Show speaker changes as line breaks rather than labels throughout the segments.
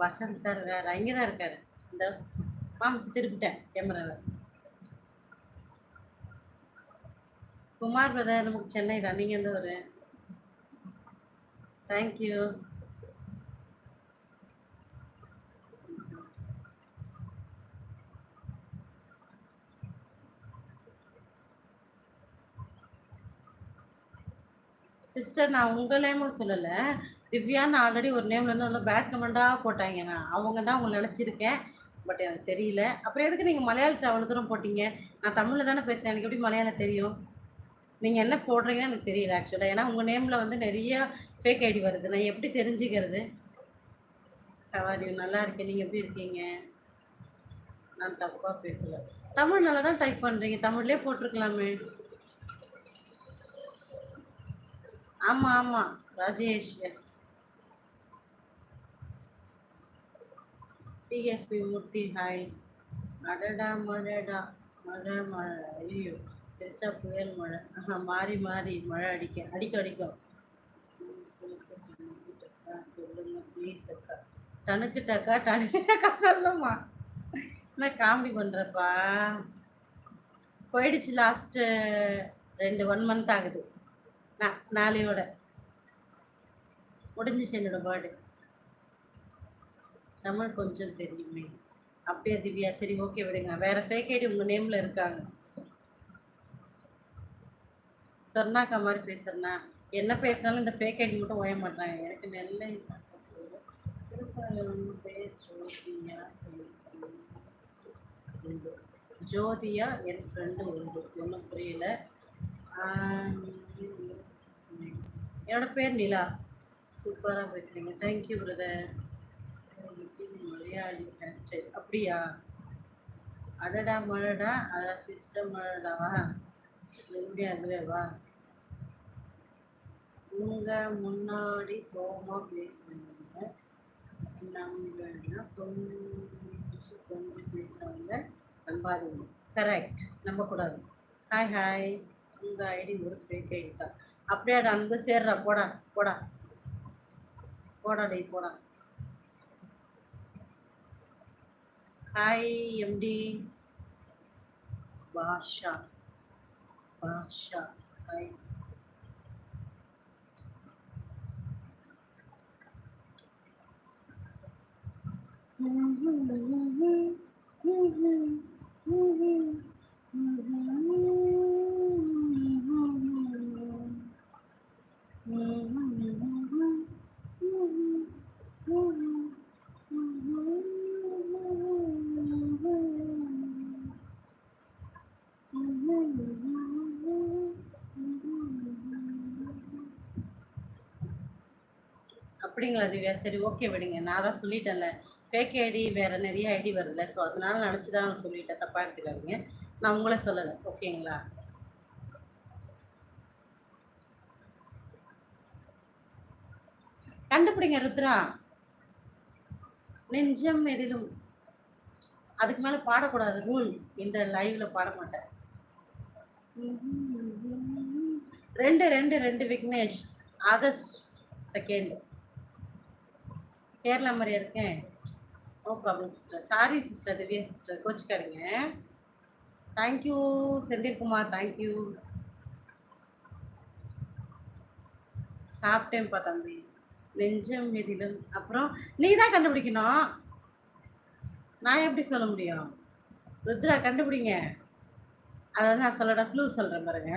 Vasanth sir வேற இங்கே தான் இருக்காரு. இந்த மாமிச்சு திருப்பிட்டேன் கேமராவை குமார் பிரதர் நமக்கு சென்னை தான். நீங்கள் எந்த ஒரு தேங்க்யூ சிஸ்டர் நான் உங்கள் நேமும் சொல்லலை. திவ்யான்னு ஆல்ரெடி ஒரு நேம்ல இருந்து நல்லா பேட் கமெண்டாக போட்டாங்க நான் அவங்க தான் உங்களை நினச்சிருக்கேன் பட் எனக்கு தெரியல. அப்புறம் எதுக்கு நீங்கள் மலையாளத்தில் அவ்வளோ தூரம் போட்டீங்க? நான் தமிழில் தானே பேசுகிறேன் எனக்கு எப்படி மலையாளம் தெரியும்? நீங்கள் என்ன போடுறீங்கன்னு எனக்கு தெரியல ஆக்சுவலாக ஏன்னா உங்கள் நேமில் வந்து நிறைய ஃபேக் ஐடி வருது. நான் எப்படி தெரிஞ்சுக்கிறது? கவாரி நல்லா இருக்கேன். நீங்கள் எப்படி இருக்கீங்க? நான் தப்பாக பேசல. தமிழ் நல்லா தான் டைப் பண்ணுறீங்க தமிழ்லேயே போட்டிருக்கலாமே. ஆமாம் ஆமாம் Rajesh S DSP Murthy hi அடடா மழடா மழை மழை ஐயோ சிரிச்சா புயல் மழை ஆஹா மாறி மாறி மழை அடிக்க அடிக்க அடிக்கும் சொல்லுங்க ப்ளீஸ் அக்கா டனுக்கிட்டக்கா டக்கா சொல்லுமா? என்ன காமெடி பண்ணுறப்பா போயிடுச்சு லாஸ்ட்டு ரெண்டு ஒன் மந்த் ஆகுது. நான் நாளையோட. முடிஞ்சிச்சு என்னோட பேர்டு தமிழ் கொஞ்சம் தெரியுமே. அப்படியே திவ்யா? சரி ஓகே விடுங்க. வேற ஃபேக் ஐடி உங்க நேம்ல இருக்காங்க சொன்னாக்கா மாதிரி பேசுறேன்னா என்ன பேசினாலும் இந்த ஃபேக் ஐடி மட்டும் ஓய மாட்டாங்க எனக்கு நெல்லை பேர் ஜோதியா ஜோதியா என் ஃப்ரெண்டு உண்டு. ஒன்றும் புரியல. என்னோட பேர் நிலா. சூப்பராக பேசுறீங்க. தேங்க்யூ பிரதர் மலையாளி ஹேர்ஸ்டைல் அப்படியா? அடடா மழடா அட பிடிச்ச மழடாவா எப்படி அதுவே வா. உங்க முன்னாடி கோமா பேசுறவங்க நம்மளா கொஞ்சம் கொஞ்சம் பேசுறவங்க நம்பாதீங்க கரெக்ட் நம்பக்கூடாது ஹாய் ஹாய் உங்க ஐடி ஒரு ஃபேக் ஐடி தான். அப்படியே அன்பு சேர்றா போடா போடா. போடா டேய் போடா. Hi MD Basha Basha hi அப்படிங்களா திவ்யா? சரி ஓகே விடுங்க. நான் தான் சொல்லிட்டேன்ல. ஃபேக் ஐடி வேறு நிறைய ஐடி வருதுல்ல. ஸோ அதனால நினச்சி தான் நான் சொல்லிட்டேன். தப்பாக எடுத்துக்காதீங்க. நான் உங்களை சொல்லலை. ஓகேங்களா கண்டுபிடிங்க ருத்ரா. நெஞ்சம் எதிலும். அதுக்கு மேலே பாடக்கூடாது. ரூல். இந்த லைவில் பாட மாட்டேன். ரெண்டு ரெண்டு ரெண்டு விக்னேஷ் ஆகஸ்ட் செகண்ட் கேரளா மாதிரியா இருக்கேன் no problem sister sorry sister Divya sister கோச்சுக்காதீங்க. Thank you Senthilkumar. Thank you சாப்பிட்டேன்ப்பா தம்பி. நெஞ்சம் எதிலும். அப்புறம் நீ தான் கண்டுபிடிக்கணும். நான் எப்படி சொல்ல முடியும்? ருத்ரா கண்டுபிடிங்க. அதை வந்து நான் சொல்லட க்ளூ சொல்கிறேன் பாருங்க.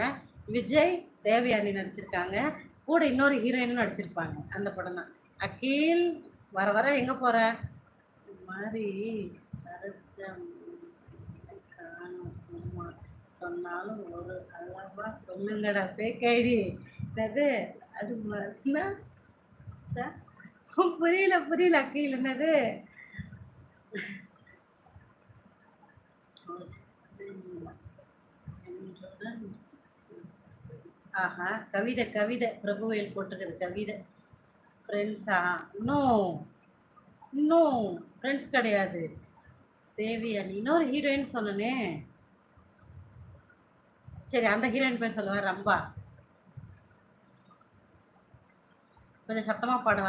விஜய் தேவயானி நடிச்சிருக்காங்க. கூட இன்னொரு ஹீரோயினும் நடிச்சிருப்பாங்க. அந்த படம் தான். அகில் வர வர எங்கே போகிற மாதிரி சும்மா சொன்னாலும் ஒரு அளவா சொல்லுங்கடா பேக் ஐடி என்னது? அது மாதிரினா சார் புரியல புரியல அக்கையில் என்னது? ஆஹா கவிதை கவிதை பிரபுவையில் போட்டிருக்குது கவிதை. ஃப்ரெண்ட்ஸா நோ நோ ஃப்ரெண்ட்ஸ் கிடையாது. தேவியானி. இன்னொரு ஹீரோயின் சொன்னனே சரி அந்த ஹீரோயின் பேர் சொல்லுவா ரம்பா. கொஞ்சம் சத்தமாக பாடுங்க